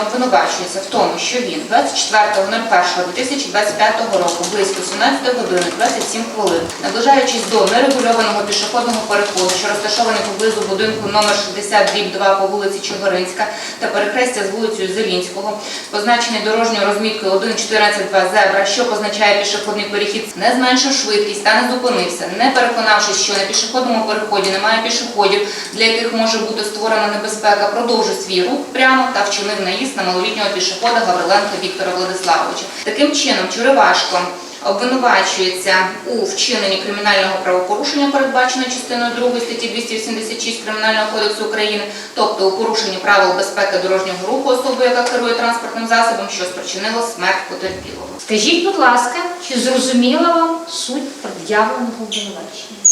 Обвинувачується в тому, що він 24.01.2025 року близько 17 години 27 хвилин, наближаючись до нерегульованого пішохідного переходу, що розташований поблизу будинку номер 60 дріб 2 по вулиці Чигиринська та перехрестя з вулицею Зелінського, позначений дорожньою розміткою 1.14.2 зебра, що позначає пішохідний перехід, не зменшив швидкість та не зупинився, не переконавшись, що на пішохідному переході немає пішоходів, для яких може бути створена небезпека, продовжив свій рух прямо та вчинив наїзд на малолітнього пішохода Гавриленка Віктора Владиславовича. Таким чином, Чуривашко обвинувачується у вчиненні кримінального правопорушення, передбаченого частиною 2 статті 286 Кримінального кодексу України, тобто у порушенні правил безпеки дорожнього руху особи, яка керує транспортним засобом, що спричинило смерть потерпілого. Скажіть, будь ласка, чи зрозуміла вам суть пред'явленого обвинувачення?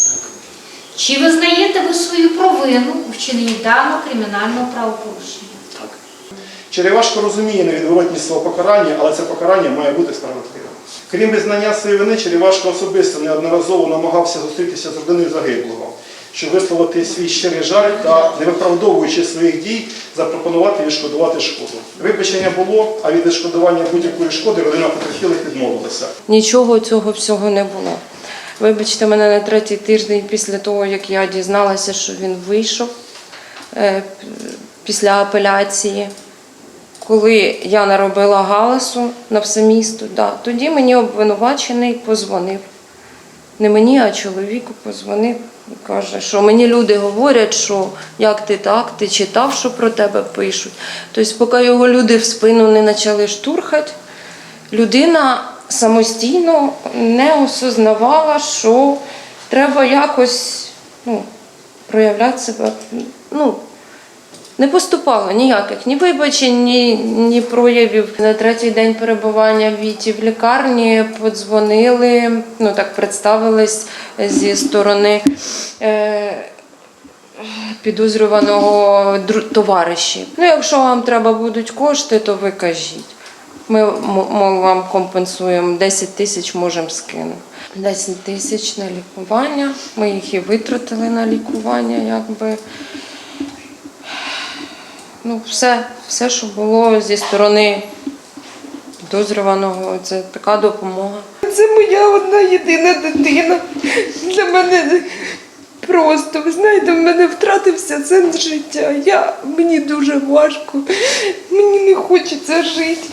Чи визнаєте ви свою провину у вчиненні даного кримінального правопорушення? Черевашко розуміє невідворотність свого покарання, але це покарання має бути справедливим. Крім визнання своєї вини, Черевашко особисто неодноразово намагався зустрітися з родиною загиблого, щоб висловити свій щирий жаль та, не виправдовуючи своїх дій, запропонувати відшкодувати шкоду. Вибачення було, а від відшкодування будь-якої шкоди родина потерпілих відмовилася. Нічого цього всього не було. Вибачте мене на третій тиждень після того, як я дізналася, що він вийшов е, після апеляції. Коли я наробила галасу на все місто, да, тоді мені обвинувачений позвонив. Не мені, а чоловіку позвонив і каже, що мені люди говорять, що як ти так, ти читав, що про тебе пишуть. Тобто, поки його люди в спину не почали штурхати, людина самостійно не осознавала, що треба якось ну, проявляти себе. Ну, не поступало ніяких ні вибачень, ні, ні проявів. На третій день перебування в Віті в лікарні подзвонили, ну так представились зі сторони е, підозрюваного товариші. Ну, якщо вам треба будуть кошти, то ви кажіть. Ми вам компенсуємо 10 тисяч, можемо скинути. 10 тисяч на лікування. Ми їх і витратили на лікування, якби. Ну, все, все, що було зі сторони підозрюваного, це така допомога. Це моя одна єдина дитина. Для мене просто, ви знаєте, в мене втратився сенс життя. Я, мені дуже важко, мені не хочеться жити.